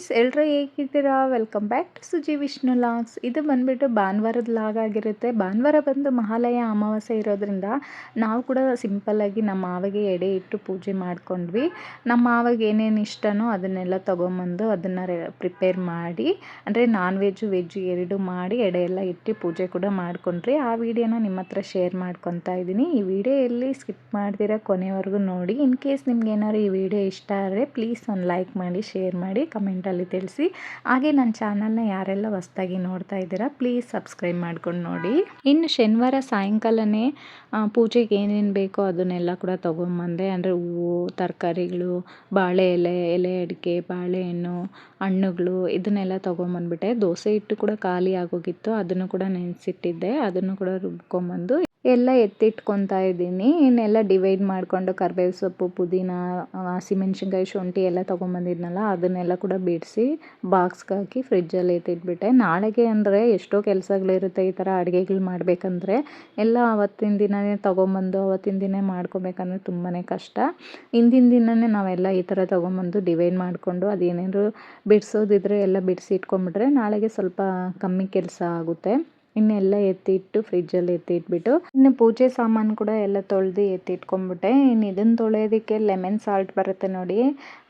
Friends ಎಲ್ಲರೂ ಹೇಗಿದ್ದೀರಾ? Welcome back to Suji Vishnu logs. ಇದು ಬಂದುಬಿಟ್ಟು ಭಾನುವಾರದ ಲಾಗ್ ಆಗಿರುತ್ತೆ. ಭಾನುವಾರ ಬಂದು ಮಹಾಲಯ ಅಮಾವಾಸ್ಯೆ ಇರೋದ್ರಿಂದ ನಾವು ಕೂಡ ಸಿಂಪಲ್ಲಾಗಿ ನಮ್ಮ ಮಾವಿಗೆ ಎಡೆ ಇಟ್ಟು ಪೂಜೆ ಮಾಡ್ಕೊಂಡ್ವಿ. ನಮ್ಮ ಮಾವಿಗೆ ಏನೇನು ಇಷ್ಟನೋ ಅದನ್ನೆಲ್ಲ ತೊಗೊಂಬಂದು ಅದನ್ನು ಪ್ರಿಪೇರ್ ಮಾಡಿ, ಅಂದರೆ ನಾನ್ ವೆಜ್ಜು ವೆಜ್ಜು ಎರಡು ಮಾಡಿ ಎಡೆ ಎಲ್ಲ ಇಟ್ಟು ಪೂಜೆ ಕೂಡ ಮಾಡ್ಕೊಂಡ್ರಿ ಆ ವಿಡಿಯೋನ ನಿಮ್ಮ ಹತ್ರ ಶೇರ್ ಮಾಡ್ಕೊತಾ ಇದ್ದೀನಿ. ಈ ವಿಡಿಯೋ ಎಲ್ಲಿ ಸ್ಕಿಪ್ ಮಾಡ್ದಿರ ಕೊನೆವರೆಗೂ ನೋಡಿ. ಇನ್ ಕೇಸ್ ನಿಮ್ಗೆ ಏನಾದ್ರು ಈ ವಿಡಿಯೋ ಇಷ್ಟ ಆದರೆ ಪ್ಲೀಸ್ ಒಂದು ಲೈಕ್ ಮಾಡಿ ಶೇರ್ ಮಾಡಿ ಕಮೆಂಟಲ್ಲಿ ತಿಳಿಸಿ. ಹಾಗೆ ನನ್ನ ಚಾನಲ್ನ ಯಾರೆಲ್ಲ ಹೊಸ್ದಾಗಿ ನೋಡ್ತಾ ಇದ್ದೀರಾ ಪ್ಲೀಸ್ ಸಬ್ಸ್ಕ್ರೈಬ್ ಮಾಡ್ಕೊಂಡು ನೋಡಿ. ಇನ್ನು ಶನಿವಾರ ಸಾಯಂಕಾಲನೇ ಪೂಜೆಗೆ ಏನೇನು ಬೇಕೋ ಅದನ್ನೆಲ್ಲ ಕೂಡ ತೊಗೊಂಬಂದೆ. ಅಂದರೆ ಹೂವು, ತರಕಾರಿಗಳು, ಬಾಳೆ ಎಲೆ ಎಲೆ ಅಡಿಕೆ, ಬಾಳೆಹಣ್ಣು, ಹಣ್ಣುಗಳು ಇದನ್ನೆಲ್ಲ ತೊಗೊಂಬಂದ್ಬಿಟ್ಟೆ. ದೋಸೆ ಹಿಟ್ಟು ಕೂಡ ಖಾಲಿ ಆಗೋಗಿತ್ತು. ಅದನ್ನು ಕೂಡ ನೆನೆಸಿಟ್ಟಿದ್ದೆ. ಅದನ್ನು ಕೂಡ ರುಬ್ಕೊಂಬಂದು ಎಲ್ಲ ಎತ್ತಿಟ್ಕೊತಾ ಇದ್ದೀನಿ. ಇನ್ನೆಲ್ಲ ಡಿವೈಡ್ ಮಾಡಿಕೊಂಡು ಕರ್ಬೇವು ಸೊಪ್ಪು ಪುದೀನ ಹಸಿಮೆಣ್ಸಿನ್ಕಾಯಿ, ಶುಂಠಿ ಎಲ್ಲ ತೊಗೊಂಬಂದಿದ್ನಲ್ಲ, ಅದನ್ನೆಲ್ಲ ಕೂಡ ಬಿಡಿಸಿ ಬಾಕ್ಸ್ಗೆ ಹಾಕಿ ಫ್ರಿಜ್ಜಲ್ಲಿ ಎತ್ತಿಟ್ಬಿಟ್ಟೆ. ನಾಳೆಗೆ ಅಂದರೆ ಎಷ್ಟೋ ಕೆಲಸಗಳಿರುತ್ತೆ ಈ ಥರ ಅಡುಗೆಗಳು ಮಾಡಬೇಕಂದ್ರೆ. ಎಲ್ಲ ಅವತ್ತಿನ ದಿನವೇ ತೊಗೊಂಬಂದು, ಅವತ್ತಿನ ದಿನ ಮಾಡ್ಕೊಬೇಕಂದ್ರೆ ತುಂಬಾ ಕಷ್ಟ. ಹಿಂದಿನ ದಿನವೇ ನಾವೆಲ್ಲ ಈ ಥರ ತೊಗೊಂಬಂದು ಡಿವೈಡ್ ಮಾಡಿಕೊಂಡು ಅದೇನೇನಾದ್ರು ಬಿಡಿಸೋದಿದ್ರೆ ಎಲ್ಲ ಬಿಡಿಸಿ ಇಟ್ಕೊಂಡ್ಬಿಟ್ರೆ ನಾಳೆಗೆ ಸ್ವಲ್ಪ ಕಮ್ಮಿ ಕೆಲಸ ಆಗುತ್ತೆ. ಇನ್ನೆಲ್ಲ ಎತ್ತಿಟ್ಟು ಫ್ರಿಜ್ಜಲ್ಲಿ ಎತ್ತಿಟ್ಬಿಟ್ಟು, ಇನ್ನು ಪೂಜೆ ಸಾಮಾನು ಕೂಡ ಎಲ್ಲ ತೊಳೆದು ಎತ್ತಿಟ್ಕೊಂಡ್ಬಿಟ್ಟೆ. ಇನ್ನು ಇದನ್ನು ತೊಳೆಯೋದಕ್ಕೆ ಲೆಮನ್ ಸಾಲ್ಟ್ ಬರುತ್ತೆ ನೋಡಿ.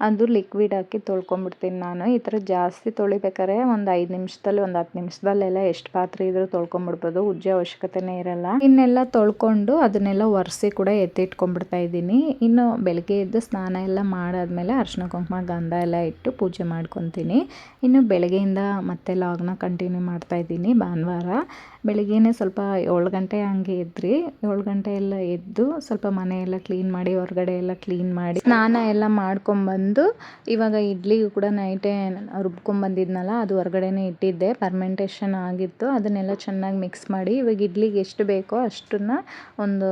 ಅದು ಲಿಕ್ವಿಡ್ ಹಾಕಿ ತೊಳ್ಕೊಂಬಿಡ್ತೀನಿ ನಾನು. ಈ ಥರ ಜಾಸ್ತಿ ತೊಳಿಬೇಕಾರೆ ಒಂದು ಐದು ನಿಮಿಷದಲ್ಲಿ, ಒಂದು ಹತ್ತು ನಿಮಿಷದಲ್ಲೆಲ್ಲ ಎಷ್ಟು ಪಾತ್ರೆ ಇದ್ರೂ ತೊಳ್ಕೊಂಬಿಡ್ಬೋದು ಉಜ್ಜ ಅವಶ್ಯಕತೆನೇ ಇರಲ್ಲ. ಇನ್ನೆಲ್ಲ ತೊಳ್ಕೊಂಡು ಅದನ್ನೆಲ್ಲ ಒರೆಸಿ ಕೂಡ ಎತ್ತಿಟ್ಕೊಂಡ್ಬಿಡ್ತಾ ಇದ್ದೀನಿ. ಇನ್ನು ಬೆಳಗ್ಗೆ ಎದ್ದು ಸ್ನಾನ ಎಲ್ಲ ಮಾಡಾದ್ಮೇಲೆ ಅರ್ಶಿನ ಕುಂಕುಮ, ಗಂಧ ಎಲ್ಲ ಇಟ್ಟು ಪೂಜೆ ಮಾಡ್ಕೊತೀನಿ. ಇನ್ನು ಬೆಳಗ್ಗೆಯಿಂದ ಮತ್ತೆ ಲಾಗ್ನ ಕಂಟಿನ್ಯೂ ಮಾಡ್ತಾ ಇದ್ದೀನಿ. ಭಾನುವಾರ. ಬೆಳಿಗ್ಗೆನೇ ಸ್ವಲ್ಪ ಏಳು ಗಂಟೆ ಹಂಗೆ ಎದ್ರಿ, ಏಳು ಗಂಟೆ ಎಲ್ಲ ಎದ್ದು ಸ್ವಲ್ಪ ಮನೆ ಎಲ್ಲ ಕ್ಲೀನ್ ಮಾಡಿ, ಹೊರಗಡೆ ಎಲ್ಲ ಕ್ಲೀನ್ ಮಾಡಿ, ಸ್ನಾನ ಎಲ್ಲ ಮಾಡ್ಕೊಂಬಂದು ಇವಾಗ ಇಡ್ಲಿಗೂ ಕೂಡ ನೈಟೇ ರುಬ್ಕೊಂಬಂದಿದ್ನಲ್ಲ ಅದು ಹೊರಗಡೆನೇ ಇಟ್ಟಿದ್ದೆ ಪರ್ಮೆಂಟೇಷನ್ ಆಗಿತ್ತು, ಅದನ್ನೆಲ್ಲ ಚೆನ್ನಾಗಿ ಮಿಕ್ಸ್ ಮಾಡಿ, ಇವಾಗ ಇಡ್ಲಿಗೆ ಎಷ್ಟು ಬೇಕೋ ಅಷ್ಟನ್ನು ಒಂದು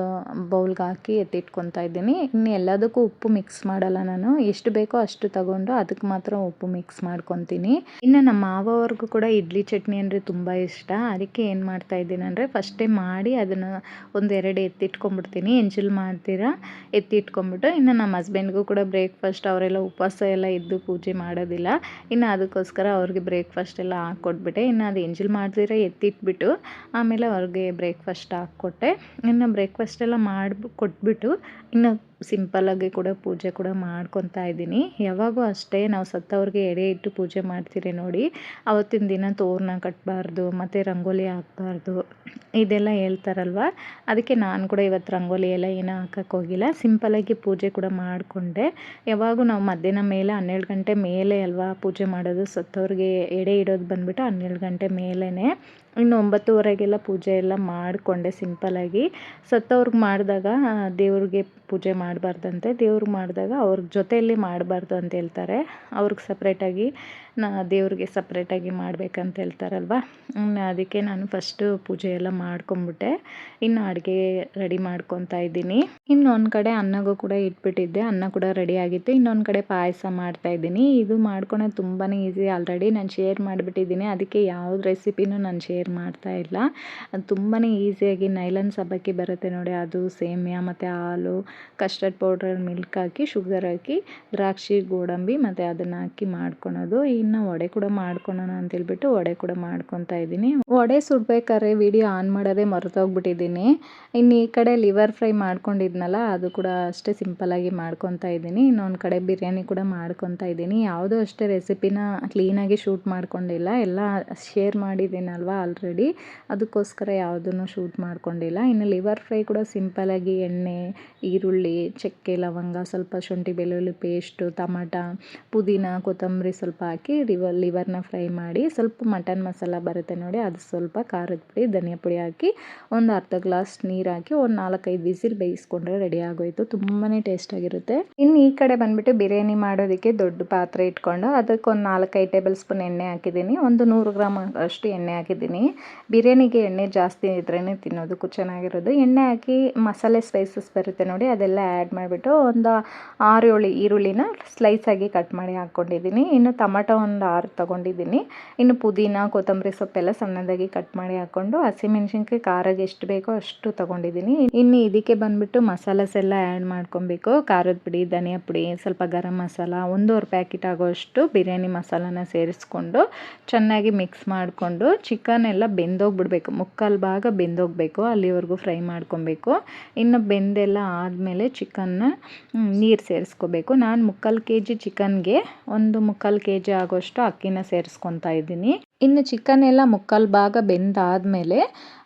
ಬೌಲ್ಗೆ ಹಾಕಿ ಎತ್ತಿಟ್ಕೊತಾ ಇದ್ದೀನಿ. ಇನ್ನು ಎಲ್ಲದಕ್ಕೂ ಉಪ್ಪು ಮಿಕ್ಸ್ ಮಾಡಲ್ಲ ನಾನು, ಎಷ್ಟು ಬೇಕೋ ಅಷ್ಟು ತಗೊಂಡು ಅದಕ್ಕೆ ಮಾತ್ರ ಉಪ್ಪು ಮಿಕ್ಸ್ ಮಾಡ್ಕೊತೀನಿ. ಇನ್ನು ನಮ್ಮ ಮಾವವ್ರಿಗೂ ಕೂಡ ಇಡ್ಲಿ ಚಟ್ನಿ ಅಂದರೆ ತುಂಬ ಇಷ್ಟ, ಅದಕ್ಕೆ ಏನು ಮಾಡ್ತಾ ಇದ್ದೀನಿ ಅಂದರೆ ಫಸ್ಟೇ ಮಾಡಿ ಅದನ್ನು ಒಂದೆರಡು ಎತ್ತಿಟ್ಕೊಂಡ್ಬಿಡ್ತೀನಿ. ಎಂಜಲ್ ಮಾಡ್ತೀರಾ? ಎತ್ತಿಟ್ಕೊಂಡ್ಬಿಟ್ಟು ಇನ್ನು ನಮ್ಮ ಹಸ್ಬೆಂಡ್ಗೂ ಕೂಡ ಬ್ರೇಕ್ಫಾಸ್ಟ್ ಅವರೆಲ್ಲ ಉಪವಾಸ ಎಲ್ಲ ಇದ್ದು ಪೂಜೆ ಮಾಡೋದಿಲ್ಲ. ಇನ್ನು ಅದಕ್ಕೋಸ್ಕರ ಅವ್ರಿಗೆ ಬ್ರೇಕ್ಫಾಸ್ಟ್ ಎಲ್ಲ ಹಾಕ್ಕೊಟ್ಬಿಟ್ಟೆ. ಇನ್ನು ಅದು ಎಂಜಲ್ ಮಾಡ್ತೀರಾ ಎತ್ತಿಟ್ಬಿಟ್ಟು ಆಮೇಲೆ ಅವ್ರಿಗೆ ಬ್ರೇಕ್ಫಾಸ್ಟ್ ಹಾಕ್ಕೊಟ್ಟೆ. ಇನ್ನು ಬ್ರೇಕ್ಫಾಸ್ಟ್ ಎಲ್ಲ ಮಾಡಿ ಕೊಟ್ಬಿಟ್ಟು ಇನ್ನು ಸಿಂಪಲ್ಲಾಗಿ ಕೂಡ ಪೂಜೆ ಕೂಡ ಮಾಡ್ಕೊತಾ ಇದ್ದೀನಿ. ಯಾವಾಗೂ ಅಷ್ಟೇ ನಾವು ಸತ್ತವ್ರಿಗೆ ಎಡೆ ಇಟ್ಟು ಪೂಜೆ ಮಾಡ್ತೀರಿ ನೋಡಿ. ಅವತ್ತಿನ ದಿನ ತೋರಣ ಕಟ್ಟಬಾರ್ದು ಮತ್ತು ರಂಗೋಲಿ ಹಾಕ್ಬಾರ್ದು, ಇದೆಲ್ಲ ಹೇಳ್ತಾರಲ್ವ? ಅದಕ್ಕೆ ನಾನು ಕೂಡ ಇವತ್ತು ರಂಗೋಲಿ ಎಲ್ಲ ಏನೂ ಹೋಗಿಲ್ಲ. ಸಿಂಪಲ್ಲಾಗಿ ಪೂಜೆ ಕೂಡ ಮಾಡಿಕೊಂಡೆ. ಯಾವಾಗೂ ನಾವು ಮಧ್ಯಾಹ್ನ ಮೇಲೆ ಹನ್ನೆರಡು ಗಂಟೆ ಮೇಲೆ ಅಲ್ವಾ ಪೂಜೆ ಮಾಡೋದು, ಸತ್ತವ್ರಿಗೆ ಎಡೆ ಇಡೋದು ಬಂದುಬಿಟ್ಟು ಹನ್ನೆರಡು ಗಂಟೆ ಮೇಲೇ ಇನ್ನು ಒಂಬತ್ತುವರೆಗೆಲ್ಲ ಪೂಜೆ ಎಲ್ಲ ಮಾಡಿಕೊಂಡೆ ಸಿಂಪಲ್ಲಾಗಿ ಸತ್ತವ್ರಿಗೆ ಮಾಡಿದಾಗ ದೇವ್ರಿಗೆ ಪೂಜೆ ಮಾಡಬಾರ್ದಂತೆ, ದೇವ್ರಿಗೆ ಮಾಡಿದಾಗ ಅವ್ರ ಜೊತೆಯಲ್ಲಿ ಮಾಡಬಾರ್ದು ಅಂತ ಹೇಳ್ತಾರೆ. ಅವ್ರಿಗೆ ಸಪ್ರೇಟಾಗಿ ನಾ ದೇವ್ರಿಗೆ ಸಪ್ರೇಟಾಗಿ ಮಾಡಬೇಕಂತ ಹೇಳ್ತಾರಲ್ವ? ಅದಕ್ಕೆ ನಾನು ಫಸ್ಟು ಪೂಜೆ ಎಲ್ಲ ಮಾಡ್ಕೊಂಬಿಟ್ಟೆ. ಇನ್ನು ಅಡುಗೆ ರೆಡಿ ಮಾಡ್ಕೊತಾ ಇದ್ದೀನಿ. ಇನ್ನೊಂದು ಕಡೆ ಅನ್ನಗೂ ಕೂಡ ಇಟ್ಬಿಟ್ಟಿದ್ದೆ, ಅನ್ನ ಕೂಡ ರೆಡಿ ಆಗಿತ್ತು. ಇನ್ನೊಂದು ಕಡೆ ಪಾಯಸ ಮಾಡ್ತಾ ಇದ್ದೀನಿ. ಇದು ಮಾಡ್ಕೊಳೋದು ತುಂಬಾ ಈಸಿ ಆಲ್ರೆಡಿ ನಾನು ಶೇರ್ ಮಾಡಿಬಿಟ್ಟಿದ್ದೀನಿ. ಅದಕ್ಕೆ ಯಾವ್ದು ರೆಸಿಪಿನೂ ನಾನು ಶೇರ್ ಮಾಡ್ತಾ ಇಲ್ಲ. ಅದು ತುಂಬಾ ಈಸಿಯಾಗಿ ನೈಲನ್ ಸಬ್ಬಕ್ಕಿ ಬರುತ್ತೆ ನೋಡಿ. ಅದು ಸೇಮಿಯಾ ಮತ್ತು ಹಾಲು, ಕಸ್ಟರ್ಡ್ ಪೌಡ್ರ್ ಮಿಲ್ಕ್ ಹಾಕಿ, ಶುಗರ್ ಹಾಕಿ, ದ್ರಾಕ್ಷಿ, ಗೋಡಂಬಿ ಮತ್ತು ಅದನ್ನು ಹಾಕಿ ಮಾಡ್ಕೊಳೋದು. ಇನ್ನು ವಡೆ ಕೂಡ ಮಾಡ್ಕೊಳೋಣ ಅಂತೇಳ್ಬಿಟ್ಟು ವಡೆ ಕೂಡ ಮಾಡ್ಕೊತಾ ಇದ್ದೀನಿ. ವಡೆ ಸುಡ್ಬೇಕಾದ್ರೆ ವಿಡಿಯೋ ಆನ್ ಮಾಡೋದೇ ಮರೆತೋಗ್ಬಿಟ್ಟಿದ್ದೀನಿ. ಇನ್ನು ಈ ಕಡೆ ಲಿವರ್ ಫ್ರೈ ಮಾಡ್ಕೊಂಡಿದ್ನಲ್ಲ, ಅದು ಕೂಡ ಅಷ್ಟೇ ಸಿಂಪಲಾಗಿ ಮಾಡ್ಕೊತಾ ಇದ್ದೀನಿ. ಇನ್ನೊಂದು ಕಡೆ ಬಿರಿಯಾನಿ ಕೂಡ ಮಾಡ್ಕೊತಾ ಇದ್ದೀನಿ. ಯಾವುದೂ ಅಷ್ಟೇ ರೆಸಿಪಿನ ಕ್ಲೀನಾಗಿ ಶೂಟ್ ಮಾಡ್ಕೊಂಡಿಲ್ಲ. ಎಲ್ಲ ಶೇರ್ ಮಾಡಿದ್ದೀನಲ್ವ ಆಲ್ರೆಡಿ ಅದಕ್ಕೋಸ್ಕರ ಯಾವುದನ್ನು ಶೂಟ್ ಮಾಡ್ಕೊಂಡಿಲ್ಲ. ಇನ್ನು ಲಿವರ್ ಫ್ರೈ ಕೂಡ ಸಿಂಪಲ್ಲಾಗಿ ಎಣ್ಣೆ, ಈರುಳ್ಳಿ, ಚಕ್ಕೆ, ಲವಂಗ, ಸ್ವಲ್ಪ ಶುಂಠಿ, ಬೆಳ್ಳುಳ್ಳಿ ಪೇಸ್ಟು ಟಮಾಟ, ಪುದೀನ, ಕೊತ್ತಂಬರಿ ಸ್ವಲ್ಪ ಹಾಕಿ ಲಿವರ್ ಲಿವರ್ನ ಫ್ರೈ ಮಾಡಿ ಸ್ವಲ್ಪ ಮಟನ್ ಮಸಾಲ ಬರುತ್ತೆ ನೋಡಿ, ಅದು ಸ್ವಲ್ಪ ಖಾರದ ಪುಡಿ, ಧನಿಯಾ ಪುಡಿ ಹಾಕಿ ಒಂದು ಅರ್ಧ ಗ್ಲಾಸ್ ನೀರು ಹಾಕಿ ಒಂದು ನಾಲ್ಕೈದು ವಿಸಿಲ್ ಬೇಯಿಸ್ಕೊಂಡ್ರೆ ರೆಡಿ ಆಗೋಯ್ತು. ತುಂಬಾ ಟೇಸ್ಟಾಗಿರುತ್ತೆ ಇನ್ನು ಈ ಕಡೆ ಬಂದುಬಿಟ್ಟು ಬಿರಿಯಾನಿ ಮಾಡೋದಕ್ಕೆ ದೊಡ್ಡ ಪಾತ್ರೆ ಇಟ್ಕೊಂಡು ಅದಕ್ಕೆ ಒಂದು ನಾಲ್ಕೈದು ಟೇಬಲ್ ಸ್ಪೂನ್ ಎಣ್ಣೆ ಹಾಕಿದ್ದೀನಿ. ಒಂದು ನೂರು ಗ್ರಾಮ್ ಅಷ್ಟು ಎಣ್ಣೆ ಹಾಕಿದ್ದೀನಿ. ಬಿರಿಯಾನಿ ಬಿರಿಯಾನಿಗೆ ಎಣ್ಣೆ ಜಾಸ್ತಿ ಇದ್ರೇ ತಿನ್ನೋದಕ್ಕೂ ಚೆನ್ನಾಗಿರೋದು. ಎಣ್ಣೆ ಹಾಕಿ ಮಸಾಲೆ ಸ್ಪೈಸಸ್ ಬರುತ್ತೆ ನೋಡಿ, ಅದೆಲ್ಲ ಆ್ಯಡ್ ಮಾಡಿಬಿಟ್ಟು ಒಂದು ಆರು ಏಳು ಈರುಳ್ಳಿನ ಸ್ಲೈಸಾಗಿ ಕಟ್ ಮಾಡಿ ಹಾಕ್ಕೊಂಡಿದ್ದೀನಿ. ಇನ್ನು ಟೊಮಟೊ ಒಂದು ಆರು ತೊಗೊಂಡಿದ್ದೀನಿ. ಇನ್ನು ಪುದೀನ, ಕೊತ್ತಂಬರಿ ಸೊಪ್ಪೆಲ್ಲ ಸಣ್ಣದಾಗಿ ಕಟ್ ಮಾಡಿ ಹಾಕ್ಕೊಂಡು, ಹಸಿಮೆಣ್ಸಿನ್ಕಾಯಿ, ಖಾರಾಗೆ ಎಷ್ಟು ಬೇಕೋ ಅಷ್ಟು ತೊಗೊಂಡಿದ್ದೀನಿ. ಇನ್ನು ಇದಕ್ಕೆ ಬಂದುಬಿಟ್ಟು ಮಸಾಲಸ್ ಎಲ್ಲ ಆ್ಯಡ್ ಮಾಡ್ಕೊಬೇಕು. ಖಾರದ ಪುಡಿ, ಧನಿಯಾ ಪುಡಿ, ಸ್ವಲ್ಪ ಗರಂ ಮಸಾಲ, ಒಂದೂವರೆ ಪ್ಯಾಕೆಟ್ ಆಗೋಷ್ಟು ಬಿರಿಯಾನಿ ಮಸಾಲಾನ ಸೇರಿಸ್ಕೊಂಡು ಚೆನ್ನಾಗಿ ಮಿಕ್ಸ್ ಮಾಡಿಕೊಂಡು ಚಿಕನ್ ಎಲ್ಲ ಬೆಂದೋಗ್ಬಿಡ್ಬೇಕು. ಮುಕ್ಕಾಲು ಭಾಗ ಬೆಂದೋಗಬೇಕು. ಅಲ್ಲಿವರೆಗೂ ಫ್ರೈ ಮಾಡ್ಕೊಬೇಕು. ಇನ್ನು ಬೆಂದೆಲ್ಲ ಆದಮೇಲೆ ಚಿಕನ್ನ ನೀರು ಸೇರಿಸ್ಕೋಬೇಕು. ನಾನು ಮುಕ್ಕಾಲು ಕೆ ಜಿ ಚಿಕನ್ಗೆ ಒಂದು ಮುಕ್ಕಾಲು ಕೆ ಜಿ ಆಗೋಷ್ಟು ಅಕ್ಕಿನ ಸೇರಿಸ್ಕೊತಾ ಇದ್ದೀನಿ. ಇನ್ನು ಚಿಕನ್ ಎಲ್ಲ ಮುಕ್ಕಾಲು ಭಾಗ ಬೆಂದಾದಮೇಲೆ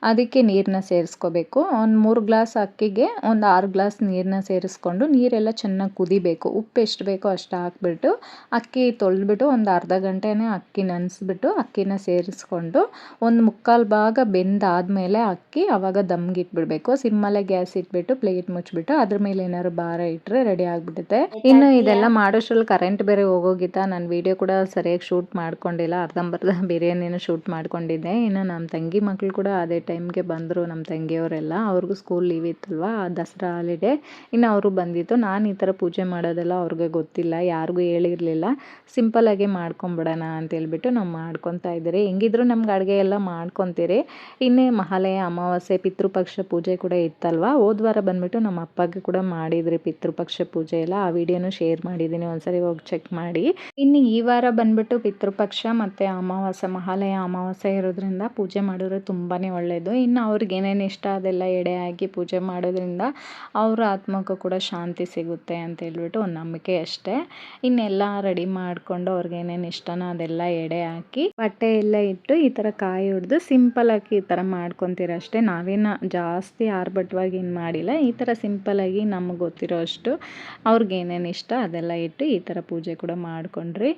ಅದಕ್ಕೆ ನೀರನ್ನ ಸೇರಿಸ್ಕೋಬೇಕು. ಒಂದು ಮೂರು ಗ್ಲಾಸ್ ಅಕ್ಕಿಗೆ ಒಂದು ಆರು ಗ್ಲಾಸ್ ನೀರನ್ನ ಸೇರಿಸ್ಕೊಂಡು ನೀರೆಲ್ಲ ಚೆನ್ನಾಗಿ ಕುದಿಬೇಕು. ಉಪ್ಪು ಎಷ್ಟು ಬೇಕೋ ಅಷ್ಟು ಹಾಕ್ಬಿಟ್ಟು ಅಕ್ಕಿ ತೊಳೆದ್ಬಿಟ್ಟು ಒಂದು ಅರ್ಧ ಗಂಟೆನೇ ಅಕ್ಕಿ ನೆನೆಸ್ಬಿಟ್ಟು ಅಕ್ಕಿನ ಸೇರಿಸ್ಕೊಂಡು ಒಂದು ಮುಕ್ಕಾಲು ಭಾಗ ಬೆಂದಾದಮೇಲೆ ಅಕ್ಕಿ ಆವಾಗ ದಮ್ಗೆ ಇಟ್ಬಿಡಬೇಕು ಸಿಮ್ಮಲ್ಲೇ ಗ್ಯಾಸ್ ಇಟ್ಬಿಟ್ಟು ಪ್ಲೇಟ್ ಮುಚ್ಚಿಬಿಟ್ಟು ಅದ್ರ ಮೇಲೆ ಏನಾದ್ರು ಭಾರ ಇಟ್ಟರೆ ರೆಡಿ ಆಗಿಬಿಡುತ್ತೆ. ಇನ್ನು ಇದೆಲ್ಲ ಮಾಡೋಷ್ಟ್ರಲ್ಲಿ ಕರೆಂಟ್ ಬೇರೆ ಹೋಗೋಗಿತ್ತ? ನಾನು ವೀಡಿಯೋ ಕೂಡ ಸರಿಯಾಗಿ ಶೂಟ್ ಮಾಡ್ಕೊಂಡಿಲ್ಲ. ಅರ್ಧಂಬರ್ಧ ಬಿರಿಯಾನಿನ ಶೂಟ್ ಮಾಡ್ಕೊಂಡಿದ್ದೆ. ಇನ್ನು ನಮ್ಮ ತಂಗಿ ಮಕ್ಕಳು ಕೂಡ ಅದೇ ಟೈಮ್ಗೆ ಬಂದರು ನಮ್ಮ ತಂಗಿಯವರೆಲ್ಲ. ಅವ್ರಿಗೂ ಸ್ಕೂಲ್ ಲೀವ್ ಇತ್ತಲ್ವ? ದಸರಾ ಹಾಲಿಡೇ. ಇನ್ನು ಅವರು ಬಂದಿತ್ತು. ನಾನು ಈ ಥರ ಪೂಜೆ ಮಾಡೋದೆಲ್ಲ ಅವ್ರಿಗೆ ಗೊತ್ತಿಲ್ಲ. ಯಾರಿಗೂ ಹೇಳಿರಲಿಲ್ಲ. ಸಿಂಪಲಾಗೆ ಮಾಡ್ಕೊಂಬಿಡೋಣ ಅಂತೇಳ್ಬಿಟ್ಟು ನಾವು ಮಾಡ್ಕೊತಾ ಇದ್ದೀರಿ. ಹೆಂಗಿದ್ರು ನಮ್ಗೆ ಅಡುಗೆ ಎಲ್ಲ ಮಾಡ್ಕೊತೀರಿ. ಇನ್ನೇ ಮಹಾಲಯ ಅಮಾವಾಸ್ಯೆ ಪಿತೃಪಕ್ಷ ಪೂಜೆ ಕೂಡ ಇತ್ತಲ್ವ? ಹೋದ್ವಾರ ಬಂದುಬಿಟ್ಟು ನಮ್ಮ ಅಪ್ಪಗೆ ಕೂಡ ಮಾಡಿದ್ರಿ ಪಿತೃಪಕ್ಷ ಪೂಜೆ ಎಲ್ಲ. ಆ ವಿಡಿಯೋನು ಶೇರ್ ಮಾಡಿದ್ದೀನಿ. ಒಂದ್ಸರಿ ಹೋಗಿ ಚೆಕ್ ಮಾಡಿ. ಇನ್ನು ಈ ವಾರ ಬಂದ್ಬಿಟ್ಟು ಪಿತೃಪಕ್ಷ ಮತ್ತು ಅಮಾವಾಸ್ಯೆ ಮಹಾಲಯ ಅಮಾವಾಸ್ಯೆ ಇರೋದ್ರಿಂದ ಪೂಜೆ ಮಾಡಿದ್ರೆ ತುಂಬಾ ಒಳ್ಳೆಯದು ಇನ್ನು ಅವ್ರಿಗೆ ಏನೇನು ಇಷ್ಟ ಅದೆಲ್ಲ ಎಡೆ ಹಾಕಿ ಪೂಜೆ ಮಾಡೋದ್ರಿಂದ ಅವರ ಆತ್ಮಕ್ಕೂ ಕೂಡ ಶಾಂತಿ ಸಿಗುತ್ತೆ ಅಂತ ಹೇಳ್ಬಿಟ್ಟು ಒಂದು ನಂಬಿಕೆ ಅಷ್ಟೇ. ಇನ್ನೆಲ್ಲ ರೆಡಿ ಮಾಡಿಕೊಂಡು ಅವ್ರಿಗೆ ಏನೇನು ಇಷ್ಟನೋ ಅದೆಲ್ಲ ಎಡೆ ಹಾಕಿ ಬಟ್ಟೆ ಎಲ್ಲ ಇಟ್ಟು ಈ ಥರ ಕಾಯಿ ಹೊಡೆದು ಸಿಂಪಲಾಗಿ ಈ ಥರ ಮಾಡ್ಕೊತೀರ ಅಷ್ಟೇ. ನಾವೇನು ಜಾಸ್ತಿ ಆರ್ಭಟವಾಗಿ ಏನು ಮಾಡಿಲ್ಲ. ಈ ಥರ ಸಿಂಪಲಾಗಿ ನಮಗೆ ಗೊತ್ತಿರೋ ಅಷ್ಟು ಅವ್ರಿಗೆ ಏನೇನು ಇಷ್ಟ ಅದೆಲ್ಲ ಇಟ್ಟು ಈ ಥರ ಪೂಜೆ ಕೂಡ ಮಾಡ್ಕೊಂಡ್ರಿ.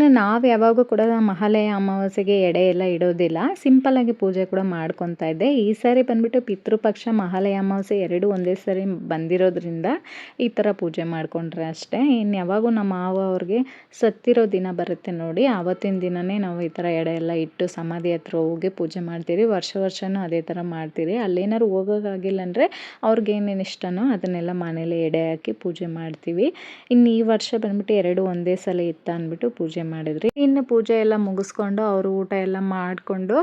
ಇನ್ನು ನಾವು ಯಾವಾಗೂ ಕೂಡ ಮಹಾಲಯ ಅಮಾವಾಸ್ಯೆಗೆ ಎಡೆ ಎಲ್ಲ ಇಡೋದಿಲ್ಲ. ಸಿಂಪಲ್ಲಾಗಿ ಪೂಜೆ ಕೂಡ ಮಾಡ್ಕೊತಾ ಇದ್ದೆ. ಈ ಸಾರಿ ಬಂದುಬಿಟ್ಟು ಪಿತೃಪಕ್ಷ ಮಹಾಲಯ ಅಮಾವಾಸ್ಯೆ ಎರಡು ಒಂದೇ ಸಾರಿ ಬಂದಿರೋದ್ರಿಂದ ಈ ಥರ ಪೂಜೆ ಮಾಡಿಕೊಂಡ್ರೆ ಅಷ್ಟೇ. ಇನ್ನು ಯಾವಾಗೂ ನಮ್ಮ ಮಾವ ಅವ್ರಿಗೆ ಸತ್ತಿರೋ ದಿನ ಬರುತ್ತೆ ನೋಡಿ. ಆವತ್ತಿನ ದಿನವೇ ನಾವು ಈ ಥರ ಎಡೆ ಎಲ್ಲ ಇಟ್ಟು ಸಮಾಧಿ ಹತ್ರ ಹೋಗಿ ಪೂಜೆ ಮಾಡ್ತೀರಿ. ವರ್ಷ ವರ್ಷವೂ ಅದೇ ಥರ ಮಾಡ್ತೀರಿ. ಅಲ್ಲೇನಾದ್ರು ಹೋಗೋಕ್ಕಾಗಿಲ್ಲ ಅಂದರೆ ಅವ್ರಿಗೆ ಏನೇನು ಇಷ್ಟನೋ ಅದನ್ನೆಲ್ಲ ಮನೇಲಿ ಎಡೆ ಹಾಕಿ ಪೂಜೆ ಮಾಡ್ತೀವಿ. ಇನ್ನು ಈ ವರ್ಷ ಬಂದ್ಬಿಟ್ಟು ಎರಡು ಒಂದೇ ಸಲ ಇತ್ತ ಅಂದ್ಬಿಟ್ಟು ಪೂಜೆ ಮಾಡಿದ್ರಿ. ಇನ್ನು ಪೂಜೆ ಎಲ್ಲ ಮುಗಿಸ್ಕೊಂಡು ಅವರು ಊಟ ಎಲ್ಲ ಮಾಡಿಕೊಂಡು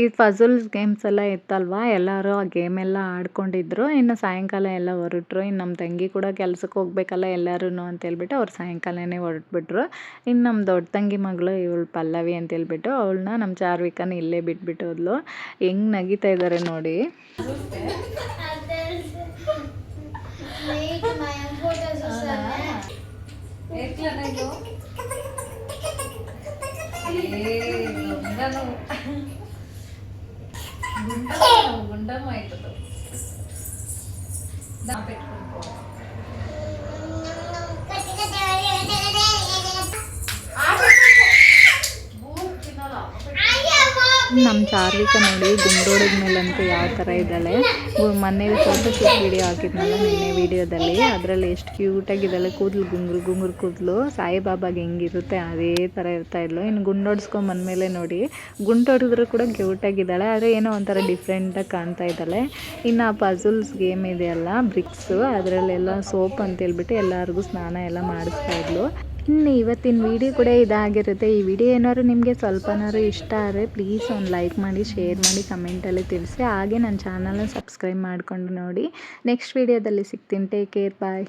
ಈ ಫಜಲ್ಸ್ ಗೇಮ್ಸ್ ಎಲ್ಲ ಇತ್ತಲ್ವ ಎಲ್ಲರೂ ಆ ಗೇಮ್ ಎಲ್ಲ ಆಡ್ಕೊಂಡಿದ್ರು. ಇನ್ನು ಸಾಯಂಕಾಲ ಎಲ್ಲ ಹೊರಟ್ರು. ಇನ್ನು ನಮ್ಮ ತಂಗಿ ಕೂಡ ಕೆಲ್ಸಕ್ಕೆ ಹೋಗ್ಬೇಕಲ್ಲ ಎಲ್ಲರೂ ಅಂತ ಹೇಳ್ಬಿಟ್ಟು ಅವ್ರು ಸಾಯಂಕಾಲನೇ ಹೊರಟ್ಬಿಟ್ರು. ಇನ್ನು ನಮ್ಮ ದೊಡ್ಡ ತಂಗಿ ಮಗಳು ಇವಳು ಪಲ್ಲವಿ ಅಂತ ಹೇಳ್ಬಿಟ್ಟು ಅವಳನ್ನ ನಮ್ಮ ಚಾರ್ವಿಕನ ಇಲ್ಲೇ ಬಿಟ್ಬಿಟ್ಟು ಹೋದ್ಲು. ಹೆಂಗೆ ನಗಿತಾ ಇದ್ದಾರೆ ನೋಡಿ. ఉండను గుండమ్మ అవుతుంది పెట్టుకో ನಮ್ಮ ಚಾರ್ವಿಕ ನೋಡಿ ಗುಂಡೋಡಿದ ಮೇಲಂತೂ ಯಾವ ಥರ ಇದ್ದಾಳೆ. ಮನೇಲಿ ಫೋಟೋ ಶೂಟ್ ವಿಡಿಯೋ ಹಾಕಿದ್ನಲ್ಲ ನಿನ್ನೆ ವಿಡಿಯೋದಲ್ಲಿ ಅದರಲ್ಲಿ ಎಷ್ಟು ಕ್ಯೂಟಾಗಿದ್ದಾಳೆ ಕೂದಲು ಗುಂಗುರು ಗುಂಗುರು ಕೂದಲು. ಸಾಯಿಬಾಬಾಗೆ ಹೆಂಗಿರುತ್ತೆ, ಅದೇ ಥರ ಇರ್ತಾ ಇದ್ಲು. ಇನ್ನು ಗುಂಡೋಡಿಸ್ಕೊಂಡ್ ಬಂದಮೇಲೆ ನೋಡಿ, ಗುಂಡೋಡಿದ್ರು ಕೂಡ ಕ್ಯೂಟಾಗಿದ್ದಾಳೆ ಆದರೆ ಏನೋ ಒಂಥರ ಡಿಫ್ರೆಂಟಾಗಿ ಕಾಣ್ತಾ ಇದ್ದಾಳೆ. ಇನ್ನು ಆ ಪಝಲ್ಸ್ ಗೇಮ್ ಇದೆಯಲ್ಲ ಬ್ರಿಕ್ಸು ಅದರಲ್ಲೆಲ್ಲ ಸೋಪ್ ಅಂತೇಳ್ಬಿಟ್ಟು ಎಲ್ಲರಿಗೂ ಸ್ನಾನ ಎಲ್ಲ ಮಾಡಿಸ್ತಾ ಇದ್ಲು. ಇನ್ನು ಇವತ್ತಿನ ವಿಡಿಯೋ ಕೂಡ ಇದಾಗಿರುತ್ತೆ. ಈ ವಿಡಿಯೋ ಏನಾದ್ರು ನಿಮಗೆ ಸ್ವಲ್ಪನಾದ್ರು ಇಷ್ಟ ಆದರೆ ಪ್ಲೀಸ್ ಒಂದು ಲೈಕ್ ಮಾಡಿ ಶೇರ್ ಮಾಡಿ ಕಮೆಂಟಲ್ಲಿ ತಿಳಿಸಿ. ಹಾಗೆ ನನ್ನ ಚಾನಲ್ನ ಸಬ್ಸ್ಕ್ರೈಬ್ ಮಾಡಿಕೊಂಡು ನೋಡಿ. ನೆಕ್ಸ್ಟ್ ವಿಡಿಯೋದಲ್ಲಿ ಸಿಗ್ತೀನಿ. Take care bye